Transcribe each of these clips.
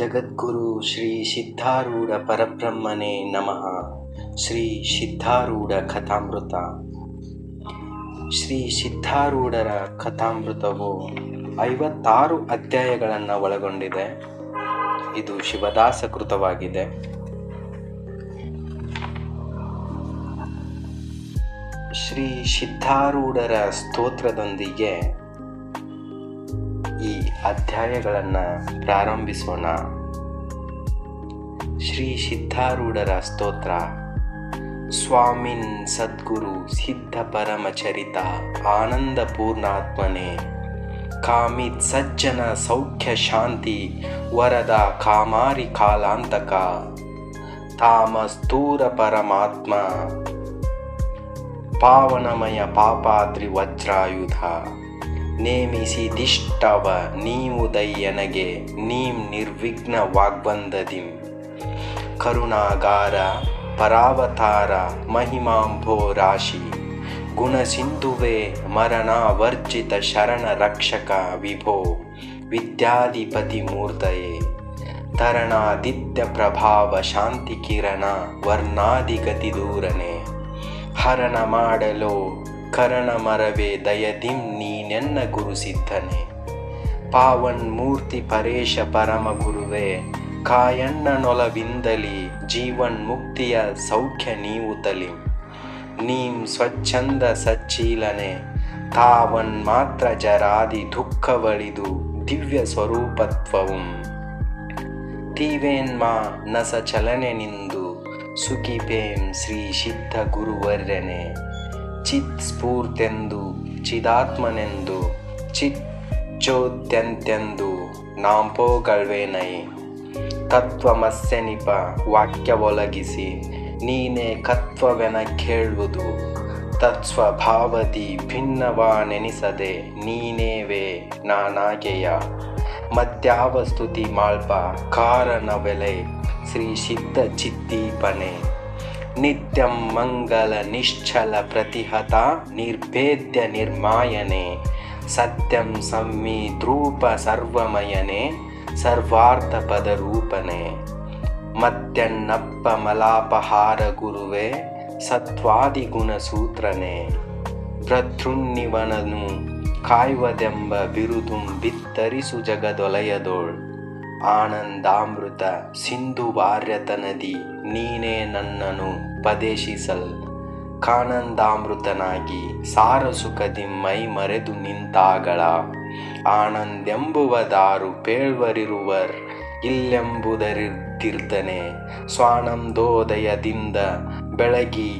ಜಗದ್ಗುರು ಶ್ರೀ ಸಿದ್ಧಾರೂಢ ಪರಬ್ರಹ್ಮನೇ ನಮಃ. ಶ್ರೀ ಸಿದ್ಧಾರೂಢ ಕಥಾಮೃತ. ಶ್ರೀ ಸಿದ್ಧಾರೂಢರ ಕಥಾಮೃತವು ಐವತ್ತಾರು ಅಧ್ಯಾಯಗಳನ್ನು ಒಳಗೊಂಡಿದೆ. ಇದು ಶಿವದಾಸ ಕೃತವಾಗಿದೆ ಶ್ರೀ ಸಿದ್ಧಾರೂಢರ ಸ್ತೋತ್ರದೊಂದಿಗೆ ಅಧ್ಯಾಯಗಳನ್ನು ಪ್ರಾರಂಭಿಸೋಣ. ಶ್ರೀ ಸಿದ್ಧಾರೂಢರ ಸ್ತೋತ್ರ. ಸ್ವಾಮಿನ್ ಸದ್ಗುರು ಸಿದ್ಧ ಪರಮಚರಿತ ಆನಂದ ಪೂರ್ಣಾತ್ಮನೆ. ಕಾಮಿತ್ ಸಜ್ಜನ ಸೌಖ್ಯ ಶಾಂತಿ ವರದ ಕಾಮಾರಿ ಕಾಲಾಂತಕ. ತಾಮಸ್ತೂರ ಪರಮಾತ್ಮ. ಪಾವನಮಯ ಪಾಪಾದ್ರಿ ವಜ್ರಾಯುಧ ನೇಮಿಸಿದಿಷ್ಟವ ನೀವು ದಯ್ಯನಗೆ ನೀಂ ನಿರ್ವಿಘ್ನ ವಾಗ್ಬಂಧದಿಂ. ಕರುಣಾಗಾರ, ಪರಾವತಾರ, ಮಹಿಮಾಂಭೋ ರಾಶಿ. ಗುಣಸಿಂಧುವೆ, ಮರಣಾವರ್ಜಿತ ಶರಣರಕ್ಷಕ ಶರಣ ರಕ್ಷಕ ವಿಭೋ. ವಿದ್ಯಾಧಿಪತಿ ಮೂರ್ತಯೇ ತರಣಾದಿತ್ಯ ಪ್ರಭಾವ ಶಾಂತಿ ಕಿರಣ ವರ್ಣಾದಿಗತಿ ದೂರನೆ. ಹರಣ ಮಾಡಲು, ಕರಣ ಮರವೇ ದಯದಿಂ ಗುರು ಸಿದ್ಧನೆ ಪಾವನ್ ಮೂರ್ತಿ ಪರೇಶ ಪರಮ ಗುರುವೇ ಕಾಯಣ್ಣನೊಲವಿಂದಲಿ ಜೀವನ್ ಮುಕ್ತಿಯ ಸೌಖ್ಯ ನೀವು ತಲಿ. ನೀಂ ಸ್ವಚ್ಛಂದ ಸಚ್ಚೀಲನೆ, ತಾವನ್ ಮಾತ್ರ ಜರಾದಿ ದುಃಖವಳಿದು ದಿವ್ಯ ಸ್ವರೂಪತ್ವವು. ತೀವೇನ್ಮಾ ನಸ ಚಲನೆ ನಿಂದು, ಸುಖಿಪೇಂ ಶ್ರೀ ಸಿದ್ಧ ಗುರುವರ್ಯನೆ. ಚಿತ್ ಸ್ಫೂರ್ತೆಂದು ಚಿದಾತ್ಮನೆಂದು ಚಿಚ್ಚೋತ್ಯಂತೆಂದು ನಾಂಪೋಗಳ್ವೇನೈ ಕತ್ವಮಸ್ಯನಿಪ ವಾಕ್ಯ ಒಲಗಿಸಿ ನೀನೇ ಕತ್ವವೆನ ಕೇಳುವುದು. ತತ್ಸ್ವಭಾವದಿ ಭಿನ್ನವಾನೆನಿಸದೆ ನೀನೇವೇ ನಾನಾಗೆಯ? ಮತ್ಯಾವ ಸ್ತುತಿ ಮಾಲ್ಪ ಕಾರಣವೆಲೆ ಶ್ರೀ ಸಿದ್ಧ ಚಿದ್ದೀಪನೆ ನಿತ್ಯಂ ಮಂಗಲ ನಿಶ್ಚಲ ಪ್ರತಿಹತ ನಿರ್ಭೇದ್ಯ ನಿರ್ಮಾಯನೆ, ಸತ್ಯಂ ಸಂವಿದ್ರೂಪ ಸರ್ವಮಯನೆ, ಸರ್ವಾರ್ಥ ಪದರೂಪನೆ ಮತ್ಯನ್ನಪ್ಪ ಮಲಾಪಹಾರ ಗುರುವೆ, ಸತ್ವಾದಿ ಗುಣ ಸೂತ್ರನೆ. ಭೃತೃನ್ನಿವನನು ಕಾಯ್ವದೆಂಬ ಬಿರುದುಂ ಬಿತ್ತರಿಸು ಜಗದೊಲಯದೋಳ್. ಆನಂದಾಮೃತ ಸಿಂಧು ವಾರ್ಯತನದಿ. ನೀನೇ ನನ್ನನು ಪದೇಶಿಸಲ್ ಕಾನಂದಾಮೃತನಾಗಿ ಸಾರಸುಖದಿ ಮೈ ಮರೆದು ನಿಂತಾಗಳ ಆನಂದೆಂಬುವದಾರು ಪೇಳ್ವರಿರುವರ್ ಇಲ್ಲೆಂಬುದರಿದ್ದಿರ್ತನೆ ಸ್ವಾನಂದೋದಯದಿಂದ ಬೆಳಗಿ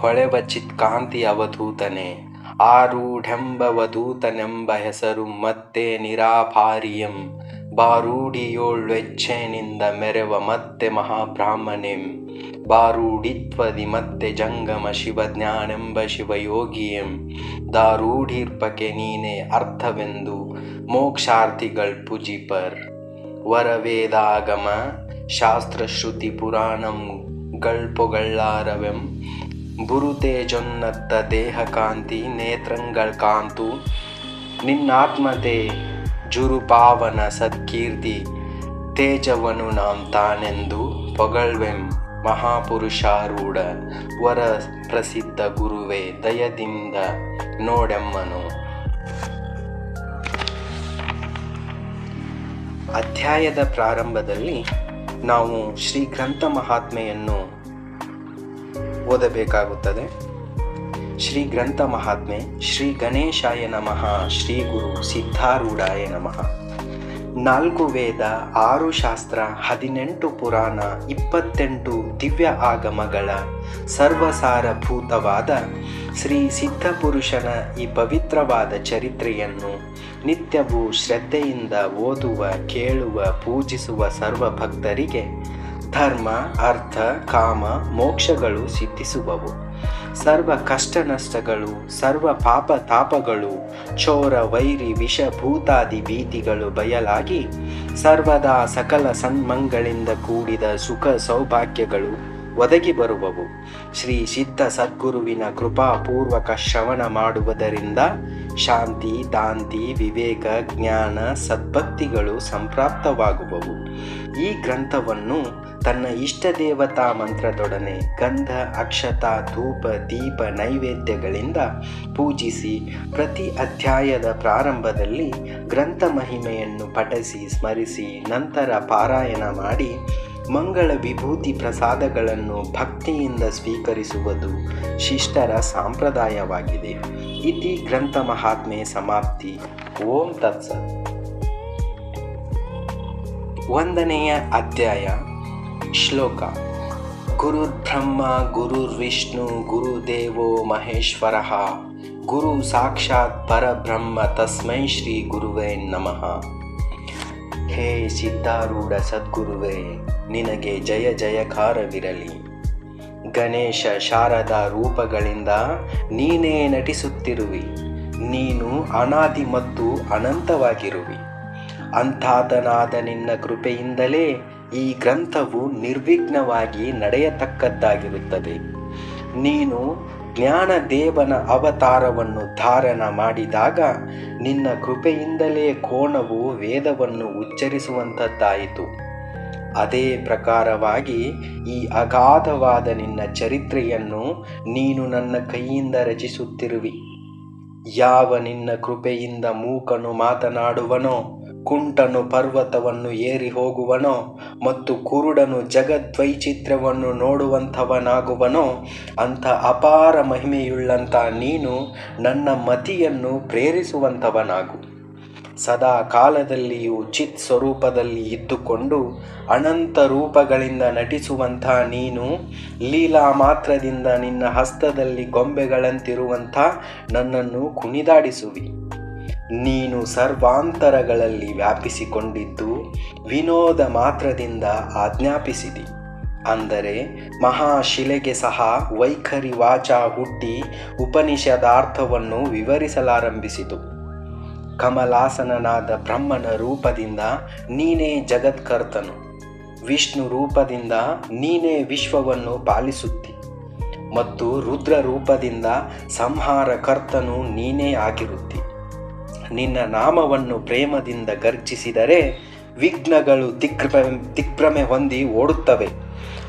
ಹೊಳೆವ ಚಿತ್ಕಾಂತಿ ಅವಧೂತನೆ. ಆರೂಢೆಂಬವಧೂತನೆಂಬ ಹೆಸರು ಮತ್ತೆ ನಿರಾಭಾರಿಯಂ. ಬಾರೂಢಿಯೋಳ್ವೆಚ್ಚೆನಿಂದ ಮೆರೆವ ಮತ್ತೆ ಮಹಾಬ್ರಾಹ್ಮಣೆಂ. ಬಾರೂಢಿತ್ವದಿ ಮತ್ತೆ ಜಂಗಮ ಶಿವಜ್ಞಾನೆಂಬ ಶಿವಯೋಗಿಯಂ. ದಾರೂಢಿರ್ಪಕೆ ನೀನೆ ಅರ್ಥವೆಂದು ಮೋಕ್ಷಾರ್ಥಿಗಳ್ ಪುಜಿಪರ್. ವರವೇದಾಗಮ ಶಾಸ್ತ್ರಶ್ರುತಿ ಪುರಾಣಂ ಗಳ್ಪೊಗಳ್ಳಾರವೆಂ. ಬುರುತೇಜೊನ್ನತ್ತ ದೇಹ ಕಾಂತಿ ನೇತ್ರಂಗಳ್ ಕಾಂತು. ನಿನ್ನಾತ್ಮತೆ ಜುರುಪಾವನ ಸತ್ಕೀರ್ತಿ ತೇಜವನು ನಾಂ ತಾನೆಂದು ಪೊಗಳ್ವೆಂ ಮಹಾಪುರುಷಾರೂಢ, ವರ ಪ್ರಸಿದ್ಧ ಗುರುವೇ ದಯದಿಂದ ನೋಡೆಮ್ಮನು. ಅಧ್ಯಾಯದ ಪ್ರಾರಂಭದಲ್ಲಿ ನಾವು ಶ್ರೀ ಗ್ರಂಥ ಮಹಾತ್ಮೆಯನ್ನು ಓದಬೇಕಾಗುತ್ತದೆ. ಶ್ರೀ ಗ್ರಂಥ ಮಹಾತ್ಮೆ ಶ್ರೀ ಗಣೇಶಾಯ ನಮಃ, ಶ್ರೀ ಗುರು ಸಿದ್ಧಾರೂಢಾಯ ನಮಃ. ನಾಲ್ಕು ವೇದ, ಆರು ಶಾಸ್ತ್ರ, ಹದಿನೆಂಟು ಪುರಾಣ, ಇಪ್ಪತ್ತೆಂಟು ದಿವ್ಯ ಆಗಮಗಳ ಸರ್ವಸಾರಭೂತವಾದ ಶ್ರೀ ಸಿದ್ಧಪುರುಷನ ಈ ಪವಿತ್ರವಾದ ಚರಿತ್ರೆಯನ್ನು ನಿತ್ಯವೂ ಶ್ರದ್ಧೆಯಿಂದ ಓದುವ, ಕೇಳುವ, ಪೂಜಿಸುವ ಸರ್ವ ಭಕ್ತರಿಗೆ ಧರ್ಮ, ಅರ್ಥ, ಕಾಮ, ಮೋಕ್ಷಗಳು ಸಿದ್ಧಿಸುವವು. ಸರ್ವ ಕಷ್ಟ ನಷ್ಟಗಳು, ಸರ್ವ ಪಾಪ ತಾಪಗಳು, ಚೋರ, ವೈರಿ, ವಿಷ, ಭೂತಾದಿ ಭೀತಿಗಳು ಬಯಲಾಗಿ ಸರ್ವದಾ ಸಕಲ ಸನ್ಮಂಗಳಿಂದ ಕೂಡಿದ ಸುಖ ಸೌಭಾಗ್ಯಗಳು. ಒದಗಿ ಬರುವವು. ಶ್ರೀ ಸಿದ್ಧ ಸದ್ಗುರುವಿನ ಕೃಪಾಪೂರ್ವಕ ಶ್ರವಣ ಮಾಡುವುದರಿಂದ ಶಾಂತಿ, ದಾಂತಿ, ವಿವೇಕ, ಜ್ಞಾನ, ಸದ್ಭಕ್ತಿಗಳು ಸಂಪ್ರಾಪ್ತವಾಗುವವು. ಈ ಗ್ರಂಥವನ್ನು ತನ್ನ ಇಷ್ಟ ದೇವತಾ ಮಂತ್ರದೊಡನೆ ಗಂಧ, ಅಕ್ಷತ, ಧೂಪ, ದೀಪ, ನೈವೇದ್ಯಗಳಿಂದ ಪೂಜಿಸಿ ಪ್ರತಿ ಅಧ್ಯಾಯದ ಪ್ರಾರಂಭದಲ್ಲಿ ಗ್ರಂಥ ಮಹಿಮೆಯನ್ನು ಪಠಿಸಿ, ಸ್ಮರಿಸಿ, ನಂತರ ಪಾರಾಯಣ ಮಾಡಿ ಮಂಗಳ ವಿಭೂತಿ ಪ್ರಸಾದಗಳನ್ನು ಭಕ್ತಿಯಿಂದ ಸ್ವೀಕರಿಸುವುದು ಶಿಷ್ಟರ ಸಂಪ್ರದಾಯವಾಗಿದೆ. ಇತಿ ಗ್ರಂಥ ಮಹಾತ್ಮೆ ಸಮಾಪ್ತಿ. ಓಂ ತತ್ಸ. ಒಂದನೆಯ ಅಧ್ಯಾಯ. ಶ್ಲೋಕ. ಗುರುರ್ಬ್ರಹ್ಮ, ಗುರುರ್ವಿಷ್ಣು, ಗುರುದೇವೋ ಮಹೇಶ್ವರ. ಗುರು ಸಾಕ್ಷಾತ್ ಪರಬ್ರಹ್ಮ, ತಸ್ಮೈ ಶ್ರೀ ಗುರುವೇ ನಮಃ. ಹೇ ಸಿದ್ಧಾರೂಢ ಸದ್ಗುರುವೇ ನಿನಗೆ ಜಯ ಜಯಕಾರವಿರಲಿ. ಗಣೇಶ ಶಾರದಾ ರೂಪಗಳಿಂದ ನೀನೇ ನಟಿಸುತ್ತಿರುವಿ. ನೀನು ಅನಾದಿ ಮತ್ತು ಅನಂತವಾಗಿರುವಿ. ಅಂಥಾತನಾದ ನಿನ್ನ ಕೃಪೆಯಿಂದಲೇ ಈ ಗ್ರಂಥವು ನಿರ್ವಿಘ್ನವಾಗಿ ನಡೆಯತಕ್ಕದ್ದಾಗಿರುತ್ತದೆ. ನೀನು ಜ್ಞಾನದೇವನ ಅವತಾರವನ್ನು ಧಾರಣ ಮಾಡಿದಾಗ ನಿನ್ನ ಕೃಪೆಯಿಂದಲೇ ಕೋಣವು ವೇದವನ್ನು ಉಚ್ಚರಿಸುವಂಥದ್ದಾಯಿತು. ಅದೇ ಪ್ರಕಾರವಾಗಿ ಈ ಅಗಾಧವಾದ ನಿನ್ನ ಚರಿತ್ರೆಯನ್ನು ನೀನು ನನ್ನ ಕೈಯಿಂದ ರಚಿಸುತ್ತಿರುವಿ. ಯಾವ ನಿನ್ನ ಕೃಪೆಯಿಂದ ಮೂಕನು ಮಾತನಾಡುವನೋ, ಕುಂಟನು ಪರ್ವತವನ್ನು ಏರಿ ಹೋಗುವನೋ ಮತ್ತು ಕುರುಡನು ಜಗದ್ವೈಚಿತ್ರ್ಯವನ್ನು ನೋಡುವಂಥವನಾಗುವನೋ, ಅಂಥ ಅಪಾರ ಮಹಿಮೆಯುಳ್ಳಂಥ ನೀನು ನನ್ನ ಮತಿಯನ್ನು ಪ್ರೇರಿಸುವಂಥವನಾಗು. ಸದಾ ಕಾಲದಲ್ಲಿಯೂ ಚಿತ್ ಸ್ವರೂಪದಲ್ಲಿ ಇದ್ದುಕೊಂಡು ಅನಂತ ರೂಪಗಳಿಂದ ನಟಿಸುವಂಥ ನೀನು, ಲೀಲಾ ಮಾತ್ರದಿಂದ ನಿನ್ನ ಹಸ್ತದಲ್ಲಿ ಗೊಂಬೆಗಳಂತಿರುವಂಥ ನನ್ನನ್ನು ಕುಣಿದಾಡಿಸುವಿ. ನೀನು ಸರ್ವಾಂತರಗಳಲ್ಲಿ ವ್ಯಾಪಿಸಿಕೊಂಡಿದ್ದು ವಿನೋದ ಮಾತ್ರದಿಂದ ಆಜ್ಞಾಪಿಸಿದಿ. ಅಂದರೆ ಮಹಾಶಿಲೆಗೆ ಸಹ ವೈಖರಿ ವಾಚ ಹುಟ್ಟಿ ಉಪನಿಷದಾರ್ಥವನ್ನು ವಿವರಿಸಲಾರಂಭಿಸಿತು. ಕಮಲಾಸನನಾದ ಬ್ರಹ್ಮನ ರೂಪದಿಂದ ನೀನೇ ಜಗತ್ಕರ್ತನು. ವಿಷ್ಣು ರೂಪದಿಂದ ನೀನೇ ವಿಶ್ವವನ್ನು ಪಾಲಿಸುತ್ತಿ. ಮತ್ತು ರುದ್ರ ರೂಪದಿಂದ ಸಂಹಾರ ಕರ್ತನು ನೀನೇ ಆಗಿರುತ್ತಿ. ನಿನ್ನ ನಾಮವನ್ನು ಪ್ರೇಮದಿಂದ ಗರ್ಜಿಸಿದರೆ ವಿಘ್ನಗಳು ದಿಗ್ಭ್ರ ದಿಗ್ಭ್ರಮೆ ಹೊಂದಿ ಓಡುತ್ತವೆ.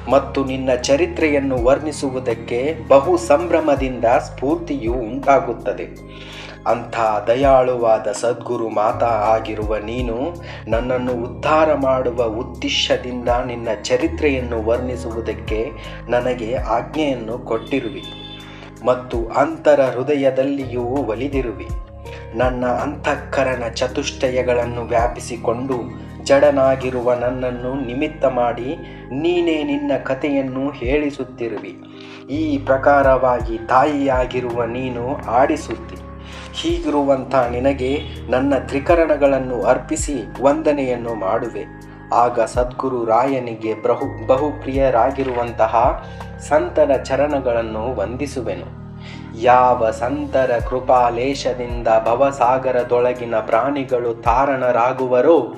ಮತ್ತು ನಿನ್ನ ಚರಿತ್ರೆಯನ್ನು ವರ್ಣಿಸುವುದಕ್ಕೆ ಬಹು ಸಂಭ್ರಮದಿಂದ ಸ್ಫೂರ್ತಿಯು ಉಂಟಾಗುತ್ತದೆ. ಅಂಥ ದಯಾಳುವಾದ ಸದ್ಗುರು ಮಾತಾ ಆಗಿರುವ ನೀನು ನನ್ನನ್ನು ಉದ್ಧಾರ ಮಾಡುವ ಉದ್ದೇಶದಿಂದ ನಿನ್ನ ಚರಿತ್ರೆಯನ್ನು ವರ್ಣಿಸುವುದಕ್ಕೆ ನನಗೆ ಆಜ್ಞೆಯನ್ನು ಕೊಟ್ಟಿರುವಿ ಮತ್ತು ಅಂತರ ಹೃದಯದಲ್ಲಿಯೂ ಒಲಿದಿರುವಿ. ನನ್ನ ಅಂತಃಕರಣ ಚತುಷ್ಟಯಗಳನ್ನು ವ್ಯಾಪಿಸಿಕೊಂಡು ಜಡನಾಗಿರುವ ನನ್ನನ್ನು ನಿಮಿತ್ತ ಮಾಡಿ ನೀನೇ ನಿನ್ನ ಕಥೆಯನ್ನು ಹೇಳಿಸುತ್ತಿರುವಿ. ಈ ಪ್ರಕಾರವಾಗಿ ತಾಯಿಯಾಗಿರುವ ನೀನು ಆಡಿಸುತ್ತಿ. ಹೀಗಿರುವಂಥ ನಿನಗೆ ನನ್ನ ತ್ರಿಕರಣಗಳನ್ನು ಅರ್ಪಿಸಿ ವಂದನೆಯನ್ನು ಮಾಡುವೆ. ಆಗ ಸದ್ಗುರು ರಾಯನಿಗೆ ಬಹು, ಬಹುಪ್ರಿಯರಾಗಿರುವಂತಹ ಸಂತರ ಚರಣಗಳನ್ನು ವಂದಿಸುವೆನು. ಯಾವ ಸಂತರ ಕೃಪಾಲೇಶದಿಂದ ಭವಸಾಗರದೊಳಗಿನ ಪ್ರಾಣಿಗಳು ತಾರಣರಾಗುವರೋ,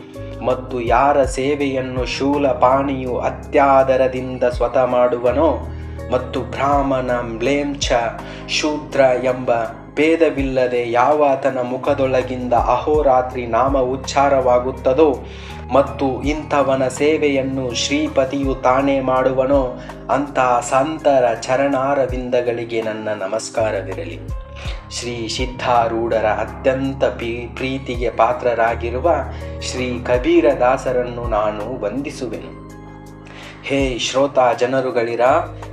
ಮತ್ತು ಯಾರ ಸೇವೆಯನ್ನು ಶೂಲಪಾಣಿಯು ಅತ್ಯಾದರದಿಂದ ಸ್ವತಃ ಮಾಡುವನೋ ಮತ್ತು ಬ್ರಾಹ್ಮಣ ಮ್ಲೇಂಛ ಶೂದ್ರ ಎಂಬ ಭೇದವಿಲ್ಲದೆ ಯಾವಾತನ ಮುಖದೊಳಗಿಂದ ಅಹೋರಾತ್ರಿ ನಾಮ ಉಚ್ಚಾರವಾಗುತ್ತದೋ ಮತ್ತು ಇಂಥವನ ಸೇವೆಯನ್ನು ಶ್ರೀಪತಿಯು ತಾನೇ ಮಾಡುವನೋ ಅಂತಹ ಸಂತರ ಚರಣಾರವಿಂದಗಳಿಗೆ ನನ್ನ ನಮಸ್ಕಾರವಿರಲಿ. ಶ್ರೀ ಸಿದ್ಧಾರೂಢರ ಅತ್ಯಂತ ಪ್ರೀ, ಪ್ರೀತಿಗೆ ಪಾತ್ರರಾಗಿರುವ ಶ್ರೀ ಕಬೀರದಾಸರನ್ನು ನಾನು ವಂದಿಸುವೆನು. ಹೇ ಶ್ರೋತಾ ಜನರುಗಳಿರ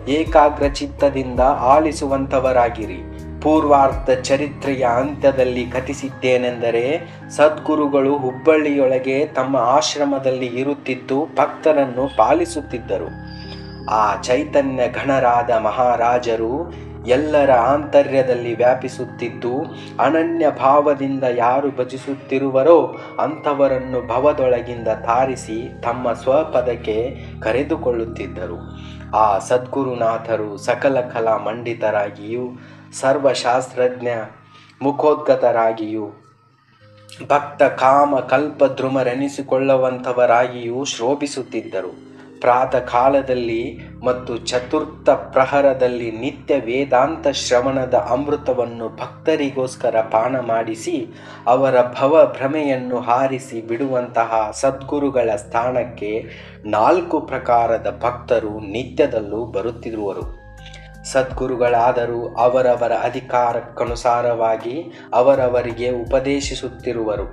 ಏಕಾಗ್ರ ಚಿತ್ತದಿಂದ ಆಲಿಸುವಂಥವರಾಗಿರಿ. ಪೂರ್ವಾರ್ಧ ಚರಿತ್ರೆಯ ಅಂತ್ಯದಲ್ಲಿ ಕಥಿಸಿದ್ದೇನೆಂದರೆ, ಸದ್ಗುರುಗಳು ಹುಬ್ಬಳ್ಳಿಯೊಳಗೆ ತಮ್ಮ ಆಶ್ರಮದಲ್ಲಿ ಇರುತ್ತಿದ್ದು ಭಕ್ತರನ್ನು ಪಾಲಿಸುತ್ತಿದ್ದರು. ಆ ಚೈತನ್ಯ ಘನರಾದ ಮಹಾರಾಜರು ಎಲ್ಲರ ಆಂತರ್ಯದಲ್ಲಿ ವ್ಯಾಪಿಸುತ್ತಿದ್ದು, ಅನನ್ಯ ಭಾವದಿಂದ ಯಾರು ಭಜಿಸುತ್ತಿರುವರೋ ಅಂಥವರನ್ನು ಭವದೊಳಗಿಂದ ತಾರಿಸಿ ತಮ್ಮ ಸ್ವಪದಕ್ಕೆ ಕರೆದುಕೊಳ್ಳುತ್ತಿದ್ದರು. ಆ ಸದ್ಗುರುನಾಥರು ಸಕಲ ಕಲಾ ಮಂಡಿತರಾಗಿಯೂ ಸರ್ವಶಾಸ್ತ್ರಜ್ಞ, ಮುಖೋದ್ಗತರಾಗಿಯೂ, ಭಕ್ತ ಕಾಮ ಕಲ್ಪದ್ರುಮರೆನಿಸಿಕೊಳ್ಳುವಂಥವರಾಗಿಯೂ ಶೋಭಿಸುತ್ತಿದ್ದರು ಪ್ರಾತಃ ಕಾಲದಲ್ಲಿ ಮತ್ತು ಚತುರ್ಥ ಪ್ರಹರದಲ್ಲಿ ನಿತ್ಯ ವೇದಾಂತ ಶ್ರವಣದ ಅಮೃತವನ್ನು ಭಕ್ತರಿಗೋಸ್ಕರ ಪಾನ ಮಾಡಿಸಿ, ಅವರ ಭವ ಭ್ರಮೆಯನ್ನು ಹಾರಿಸಿ ಬಿಡುವಂತಹ ಸದ್ಗುರುಗಳ ಸ್ಥಾನಕ್ಕೆ ನಾಲ್ಕು ಪ್ರಕಾರದ ಭಕ್ತರು ನಿತ್ಯದಲ್ಲೂ ಬರುತ್ತಿರುವರು. ಸದ್ಗುರುಗಳಾದರೂ ಅವರವರ ಅಧಿಕಾರಕ್ಕನುಸಾರವಾಗಿ ಅವರವರಿಗೆ ಉಪದೇಶಿಸುತ್ತಿರುವರು.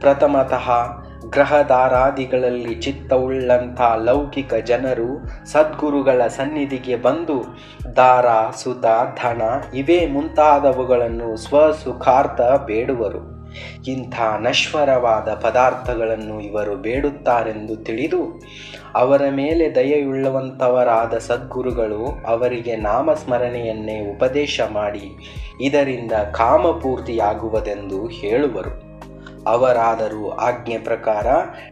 ಪ್ರಥಮತಃ ಗ್ರಹದಾರಾದಿಗಳಲ್ಲಿ ಚಿತ್ತವುಳ್ಳಂಥ ಲೌಕಿಕ ಜನರು ಸದ್ಗುರುಗಳ ಸನ್ನಿಧಿಗೆ ಬಂದು ದಾರ ಸುತ ಧನ ಇವೇ ಮುಂತಾದವುಗಳನ್ನು ಸ್ವಸುಖಾರ್ಥ ಬೇಡುವರು. ಇಂಥ ನಶ್ವರವಾದ ಪದಾರ್ಥಗಳನ್ನು ಇವರು ಬೇಡುತ್ತಾರೆಂದು ತಿಳಿದು ಅವರ ಮೇಲೆ ದಯೆಯುಳ್ಳವಂಥವರಾದ ಸದ್ಗುರುಗಳು ಅವರಿಗೆ ನಾಮಸ್ಮರಣೆಯನ್ನೇ ಉಪದೇಶ ಮಾಡಿ ಇದರಿಂದ ಕಾಮಪೂರ್ತಿಯಾಗುವುದೆಂದು ಹೇಳುವರು. ಅವರಾದರೂ ಆಜ್ಞೆ ಪ್ರಕಾರ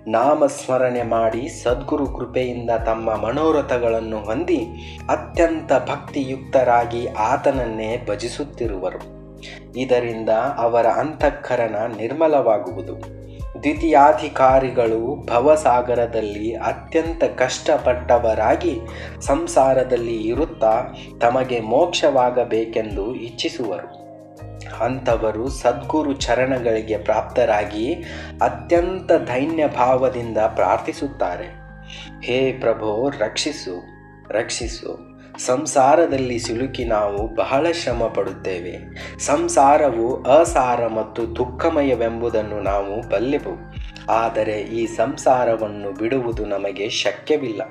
ನಾಮಸ್ಮರಣೆ ಮಾಡಿ ಸದ್ಗುರು ಕೃಪೆಯಿಂದ ತಮ್ಮ ಮನೋರಥಗಳನ್ನು ಹೊಂದಿ ಅತ್ಯಂತ ಭಕ್ತಿಯುಕ್ತರಾಗಿ ಆತನನ್ನೇ ಭಜಿಸುತ್ತಿರುವರು. ಇದರಿಂದ ಅವರ ಅಂತಃಕರಣ ನಿರ್ಮಲವಾಗುವುದು. ದ್ವಿತೀಯಾಧಿಕಾರಿಗಳು ಭವಸಾಗರದಲ್ಲಿ ಅತ್ಯಂತ ಕಷ್ಟಪಟ್ಟವರಾಗಿ ಸಂಸಾರದಲ್ಲಿ ಇರುತ್ತಾ ತಮಗೆ ಮೋಕ್ಷವಾಗಬೇಕೆಂದು ಇಚ್ಛಿಸುವರು. ಅಂಥವರು ಸದ್ಗುರು ಚರಣಗಳಿಗೆ ಪ್ರಾಪ್ತರಾಗಿ ಅತ್ಯಂತ ದೈನ್ಯ ಭಾವದಿಂದ ಪ್ರಾರ್ಥಿಸುತ್ತಾರೆ. ಹೇ ಪ್ರಭೋ, ರಕ್ಷಿಸು ರಕ್ಷಿಸು. ಸಂಸಾರದಲ್ಲಿ ಸಿಲುಕಿ ನಾವು ಬಹಳ ಶ್ರಮ ಪಡುತ್ತೇವೆ. ಸಂಸಾರವು ಅಸಾರ ಮತ್ತು ದುಃಖಮಯವೆಂಬುದನ್ನು ನಾವು ಬಲ್ಲೆವು. ಆದರೆ ಈ ಸಂಸಾರವನ್ನು ಬಿಡುವುದು ನಮಗೆ ಶಕ್ಯವಿಲ್ಲ.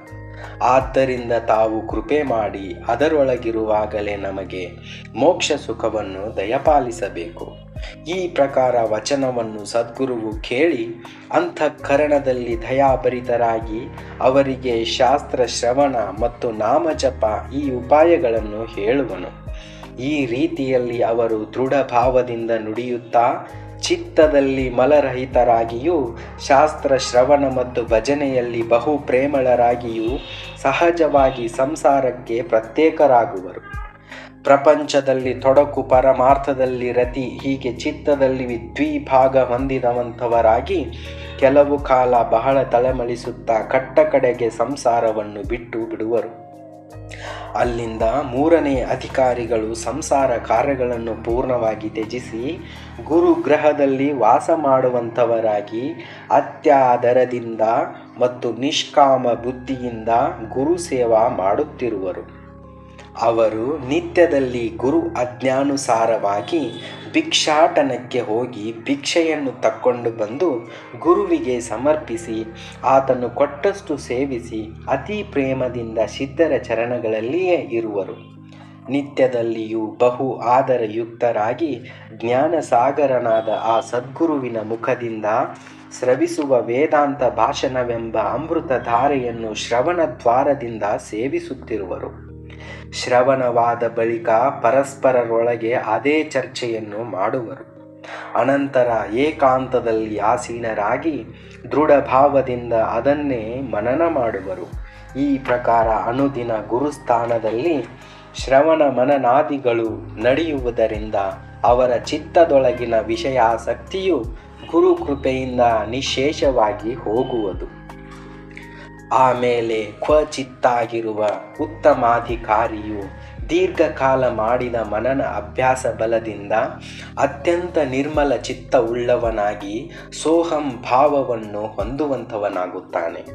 ಆದ್ದರಿಂದ ತಾವು ಕೃಪೆ ಮಾಡಿ ಅದರೊಳಗಿರುವಾಗಲೇ ನಮಗೆ ಮೋಕ್ಷ ಸುಖವನ್ನು ದಯಪಾಲಿಸಬೇಕು. ಈ ಪ್ರಕಾರ ವಚನವನ್ನು ಸದ್ಗುರುವು ಕೇಳಿ ಅಂತಃಕರಣದಲ್ಲಿ ದಯಾಭರಿತರಾಗಿ ಅವರಿಗೆ ಶಾಸ್ತ್ರ, ಶ್ರವಣ ಮತ್ತು ನಾಮಜಪ ಈ ಉಪಾಯಗಳನ್ನು ಹೇಳುವನು. ಈ ರೀತಿಯಲ್ಲಿ ಅವರು ದೃಢ ಭಾವದಿಂದ ನುಡಿಯುತ್ತಾ ಚಿತ್ತದಲ್ಲಿ ಮಲರಹಿತರಾಗಿಯೂ ಶಾಸ್ತ್ರ, ಶ್ರವಣ ಮತ್ತು ಭಜನೆಯಲ್ಲಿ ಬಹು ಪ್ರೇಮಳರಾಗಿಯೂ ಸಹಜವಾಗಿ ಸಂಸಾರಕ್ಕೆ ಪ್ರತ್ಯೇಕರಾಗುವರು. ಪ್ರಪಂಚದಲ್ಲಿ ತೊಡಕು ಪರಮಾರ್ಥದಲ್ಲಿ ರತಿ, ಹೀಗೆ ಚಿತ್ತದಲ್ಲಿ ದ್ವಿಭಾಗ ಹೊಂದಿದವಂಥವರಾಗಿ ಕೆಲವು ಕಾಲ ಬಹಳ ತಲೆಮಳಿಸುತ್ತಾ ಕಟ್ಟ ಕಡೆಗೆ ಸಂಸಾರವನ್ನು ಬಿಟ್ಟು ಬಿಡುವರು. ಅಲ್ಲಿಂದ ಮೂರನೇ ಅಧಿಕಾರಿಗಳು ಸಂಸಾರ ಕಾರ್ಯಗಳನ್ನು ಪೂರ್ಣವಾಗಿ ತ್ಯಜಿಸಿ ಗುರುಗ್ರಹದಲ್ಲಿ ವಾಸ ಮಾಡುವಂಥವರಾಗಿ ಅತ್ಯಾದರದಿಂದ ಮತ್ತು ನಿಷ್ಕಾಮ ಬುದ್ಧಿಯಿಂದ ಗುರು ಸೇವಾ ಮಾಡುತ್ತಿರುವರು. ಅವರು ನಿತ್ಯದಲ್ಲಿ ಗುರು ಅಜ್ಞಾನುಸಾರವಾಗಿ ಭಿಕ್ಷಾಟನಕ್ಕೆ ಹೋಗಿ ಭಿಕ್ಷೆಯನ್ನು ತಕ್ಕೊಂಡು ಬಂದು ಗುರುವಿಗೆ ಸಮರ್ಪಿಸಿ, ಆತನು ಕೊಟ್ಟಷ್ಟು ಸೇವಿಸಿ ಅತಿ ಪ್ರೇಮದಿಂದ ಸಿದ್ಧರ ಚರಣಗಳಲ್ಲಿಯೇ ಇರುವರು. ನಿತ್ಯದಲ್ಲಿಯೂ ಬಹು ಆದರಯುಕ್ತರಾಗಿ ಜ್ಞಾನಸಾಗರನಾದ ಆ ಸದ್ಗುರುವಿನ ಮುಖದಿಂದ ಸ್ರವಿಸುವ ವೇದಾಂತ ಭಾಷಣವೆಂಬ ಅಮೃತ ಧಾರೆಯನ್ನು ಶ್ರವಣ ದ್ವಾರದಿಂದ ಸೇವಿಸುತ್ತಿರುವರು. ಶ್ರವಣವಾದ ಬಳಿಕ ಪರಸ್ಪರರೊಳಗೆ ಅದೇ ಚರ್ಚೆಯನ್ನು ಮಾಡುವರು. ಅನಂತರ ಏಕಾಂತದಲ್ಲಿ ಆಸೀನರಾಗಿ ದೃಢ ಭಾವದಿಂದ ಅದನ್ನೇ ಮನನ ಮಾಡುವರು. ಈ ಪ್ರಕಾರ ಅನುದಿನ ಗುರುಸ್ಥಾನದಲ್ಲಿ ಶ್ರವಣ ಮನನಾದಿಗಳು ನಡೆಯುವುದರಿಂದ ಅವರ ಚಿತ್ತದೊಳಗಿನ ವಿಷಯಾಸಕ್ತಿಯು ಗುರು ಕೃಪೆಯಿಂದ ನಿಶೇಷವಾಗಿ ಹೋಗುವುದು. ಆಮೇಲೆ ಕ್ವಚಿತ್ತಾಗಿರುವ ಉತ್ತಮಾಧಿಕಾರಿಯು ದೀರ್ಘಕಾಲ ಮಾಡಿದ ಮನನ ಅಭ್ಯಾಸ ಬಲದಿಂದ ಅತ್ಯಂತ ನಿರ್ಮಲ ಚಿತ್ತ ಉಳ್ಳವನಾಗಿ ಸೋಹಂ ಭಾವವನ್ನು ಹೊಂದುವಂಥವನಾಗುತ್ತಾನೆ.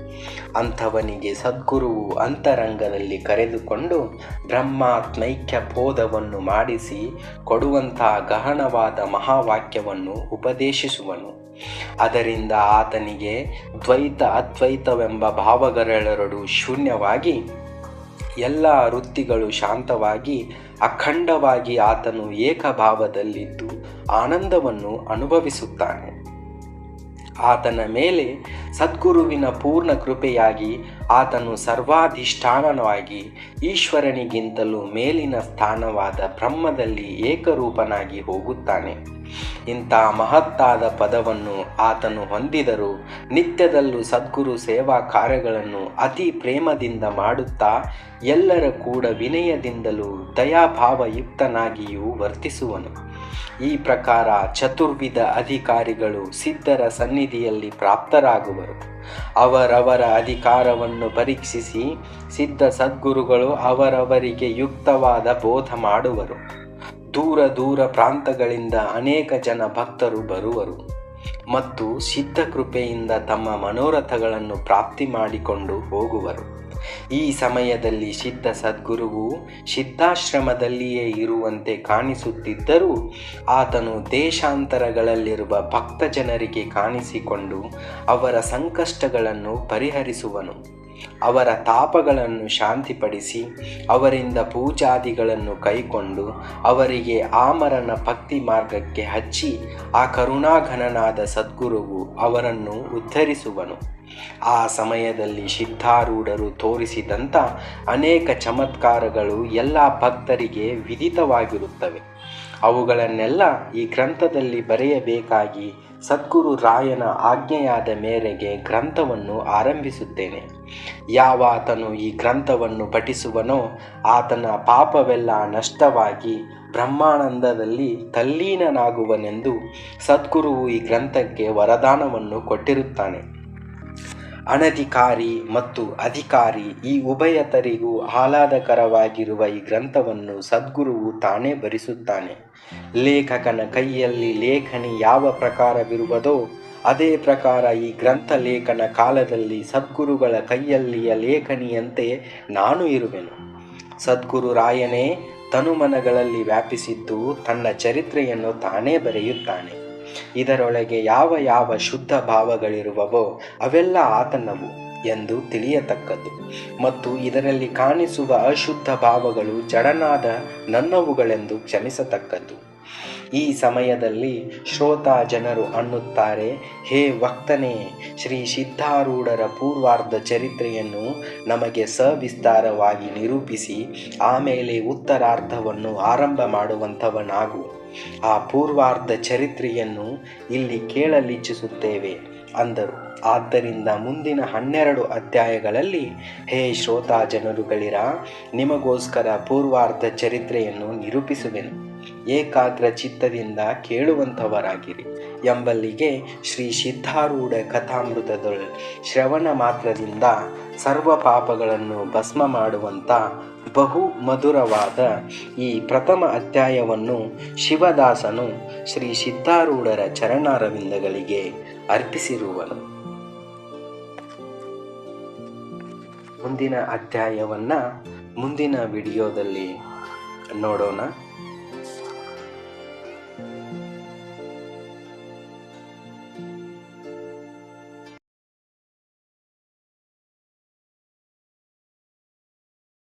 ಅಂಥವನಿಗೆ ಸದ್ಗುರುವು ಅಂತರಂಗದಲ್ಲಿ ಕರೆದುಕೊಂಡು ಬ್ರಹ್ಮಾತ್ಮೈಕ್ಯ ಬೋಧವನ್ನು ಮಾಡಿಸಿ ಕೊಡುವಂತಹ ಗಹನವಾದ ಮಹಾವಾಕ್ಯವನ್ನು ಉಪದೇಶಿಸುವನು. ಅದರಿಂದ ಆತನಿಗೆ ದ್ವೈತ ಅದ್ವೈತವೆಂಬ ಭಾವಗಳೆರಡು ಶೂನ್ಯವಾಗಿ ಎಲ್ಲ ವೃತ್ತಿಗಳು ಶಾಂತವಾಗಿ ಅಖಂಡವಾಗಿ ಆತನು ಏಕಭಾವದಲ್ಲಿದ್ದು ಆನಂದವನ್ನು ಅನುಭವಿಸುತ್ತಾನೆ. ಆತನ ಮೇಲೆ ಸದ್ಗುರುವಿನ ಪೂರ್ಣ ಕೃಪೆಯಾಗಿ ಆತನು ಸರ್ವಾಧಿಷ್ಠಾನವಾಗಿ ಈಶ್ವರನಿಗಿಂತಲೂ ಮೇಲಿನ ಸ್ಥಾನವಾದ ಬ್ರಹ್ಮದಲ್ಲಿ ಏಕರೂಪನಾಗಿ ಹೋಗುತ್ತಾನೆ. ಇಂಥ ಮಹತ್ತಾದ ಪದವನ್ನು ಆತನು ಹೊಂದಿದರೂ ನಿತ್ಯದಲ್ಲೂ ಸದ್ಗುರು ಸೇವಾ ಕಾರ್ಯಗಳನ್ನು ಅತಿ ಪ್ರೇಮದಿಂದ ಮಾಡುತ್ತಾ ಎಲ್ಲರ ಕೂಡ ವಿನಯದಿಂದಲೂ ದಯಾಭಾವಯುಕ್ತನಾಗಿಯೂ ವರ್ತಿಸುವನು. ಈ ಪ್ರಕಾರ ಚತುರ್ವಿಧ ಅಧಿಕಾರಿಗಳು ಸಿದ್ಧರ ಸನ್ನಿಧಿಯಲ್ಲಿ ಪ್ರಾಪ್ತರಾಗುವರು. ಅವರವರ ಅಧಿಕಾರವನ್ನು ಪರೀಕ್ಷಿಸಿ ಸಿದ್ಧ ಸದ್ಗುರುಗಳು ಅವರವರಿಗೆ ಯುಕ್ತವಾದ ಬೋಧ ಮಾಡುವರು. ದೂರ ದೂರ ಪ್ರಾಂತಗಳಿಂದ ಅನೇಕ ಜನ ಭಕ್ತರು ಬರುವರು. ಮತ್ತು ಸಿದ್ಧ ಕೃಪೆಯಿಂದ ತಮ್ಮ ಮನೋರಥಗಳನ್ನು ಪ್ರಾಪ್ತಿ ಮಾಡಿಕೊಂಡು ಹೋಗುವರು. ಈ ಸಮಯದಲ್ಲಿ ಸಿದ್ಧ ಸದ್ಗುರುವು ಸಿದ್ಧಾಶ್ರಮದಲ್ಲಿಯೇ ಇರುವಂತೆ ಕಾಣಿಸುತ್ತಿದ್ದರೂ ಆತನು ದೇಶಾಂತರಗಳಲ್ಲಿರುವ ಭಕ್ತ ಜನರಿಗೆ ಕಾಣಿಸಿಕೊಂಡು ಅವರ ಸಂಕಷ್ಟಗಳನ್ನು ಪರಿಹರಿಸುವನು. ಅವರ ತಾಪಗಳನ್ನು ಶಾಂತಿಪಡಿಸಿ, ಅವರಿಂದ ಪೂಜಾದಿಗಳನ್ನು ಕೈಕೊಂಡು ಅವರಿಗೆ ಆಮರನ ಭಕ್ತಿ ಮಾರ್ಗಕ್ಕೆ ಹಚ್ಚಿ, ಆ ಕರುಣಾಘನನಾದ ಸದ್ಗುರುವು ಅವರನ್ನು ಉದ್ಧರಿಸುವನು. ಆ ಸಮಯದಲ್ಲಿ ಸಿದ್ಧಾರೂಢರು ತೋರಿಸಿದಂಥ ಅನೇಕ ಚಮತ್ಕಾರಗಳು ಎಲ್ಲ ಭಕ್ತರಿಗೆ ವಿದಿತವಾಗಿರುತ್ತವೆ ಅವುಗಳನ್ನೆಲ್ಲ ಈ ಗ್ರಂಥದಲ್ಲಿ ಬರೆಯಬೇಕಾಗಿ ಸದ್ಗುರು ರಾಯನ ಆಜ್ಞೆಯಾದ ಮೇರೆಗೆ ಗ್ರಂಥವನ್ನು ಆರಂಭಿಸುತ್ತೇನೆ. ಯಾವಾತನು ಈ ಗ್ರಂಥವನ್ನು ಪಠಿಸುವನೋ ಆತನ ಪಾಪವೆಲ್ಲ ನಷ್ಟವಾಗಿ ಬ್ರಹ್ಮಾನಂದದಲ್ಲಿ ತಲ್ಲೀನನಾಗುವನೆಂದು ಸದ್ಗುರುವು ಈ ಗ್ರಂಥಕ್ಕೆ ವರದಾನವನ್ನು ಕೊಟ್ಟಿರುತ್ತಾನೆ. ಅನಧಿಕಾರಿ ಮತ್ತು ಅಧಿಕಾರಿ ಈ ಉಭಯತರಿಗೂ ಆಹ್ಲಾದಕರವಾಗಿರುವ ಈ ಗ್ರಂಥವನ್ನು ಸದ್ಗುರುವು ತಾನೇ ಭರಿಸುತ್ತಾನೆ ಲೇಖಕನ ಕೈಯಲ್ಲಿ ಲೇಖನಿ ಯಾವ ಪ್ರಕಾರವಿರುವುದೋ ಅದೇ ಪ್ರಕಾರ ಈ ಗ್ರಂಥ ಲೇಖನ ಕಾಲದಲ್ಲಿ ಸದ್ಗುರುಗಳ ಕೈಯಲ್ಲಿಯ ಲೇಖನಿಯಂತೆ ನಾನು ಇರುವೆನು. ಸದ್ಗುರು ರಾಯನೇ ತನುಮನಗಳಲ್ಲಿ ವ್ಯಾಪಿಸಿದ್ದು ತನ್ನ ಚರಿತ್ರೆಯನ್ನು ತಾನೇ ಬರೆಯುತ್ತಾನೆ. ಇದರೊಳಗೆ ಯಾವ ಯಾವ ಶುದ್ಧ ಭಾವಗಳಿರುವವೋ ಅವೆಲ್ಲ ಆತನವು ಎಂದು ತಿಳಿಯತಕ್ಕದ್ದು. ಮತ್ತು ಇದರಲ್ಲಿ ಕಾಣಿಸುವ ಅಶುದ್ಧ ಭಾವಗಳು ಜಡನಾದ ನನ್ನವುಗಳೆಂದು ಕ್ಷಮಿಸತಕ್ಕದ್ದು. ಈ ಸಮಯದಲ್ಲಿ ಶ್ರೋತಾ ಜನರು ಅನ್ನುತ್ತಾರೆ, ಹೇ ವಕ್ತನೇ, ಶ್ರೀ ಸಿದ್ಧಾರೂಢರ ಪೂರ್ವಾರ್ಧ ಚರಿತ್ರೆಯನ್ನು ನಮಗೆ ಸವಿಸ್ತಾರವಾಗಿ ನಿರೂಪಿಸಿ, ಆಮೇಲೆ ಉತ್ತರಾರ್ಧವನ್ನು ಆರಂಭ ಮಾಡುವಂಥವನಾಗು. ಆ ಪೂರ್ವಾರ್ಧ ಚರಿತ್ರೆಯನ್ನು ಇಲ್ಲಿ ಕೇಳಲಿಚ್ಛಿಸುತ್ತೇವೆ ಅಂದರು. ಆದ್ದರಿಂದ ಮುಂದಿನ ಹನ್ನೆರಡು ಅಧ್ಯಾಯಗಳಲ್ಲಿ, ಹೇ ಶ್ರೋತಾ ಜನರುಗಳಿರ, ನಿಮಗೋಸ್ಕರ ಪೂರ್ವಾರ್ಧ ಚರಿತ್ರೆಯನ್ನು ನಿರೂಪಿಸುವೆನು. ಏಕಾಗ್ರ ಚಿತ್ತದಿಂದ ಕೇಳುವಂಥವರಾಗಿರಿ. ಎಂಬಲ್ಲಿಗೆ ಶ್ರೀ ಸಿದ್ಧಾರೂಢ ಕಥಾಮೃತದೊಳ ಶ್ರವಣ ಮಾತ್ರದಿಂದ ಸರ್ವ ಪಾಪಗಳನ್ನು ಭಸ್ಮ ಮಾಡುವಂಥ ಬಹು ಮಧುರವಾದ ಈ ಪ್ರಥಮ ಅಧ್ಯಾಯವನ್ನು ಶಿವದಾಸನು ಶ್ರೀ ಸಿದ್ಧಾರೂಢರ ಚರಣಾರವಿಂದಗಳಿಗೆ ಅರ್ಪಿಸಿರುವನು. ಮುಂದಿನ ಅಧ್ಯಾಯವನ್ನು ಮುಂದಿನ ವಿಡಿಯೋದಲ್ಲಿ ನೋಡೋಣ.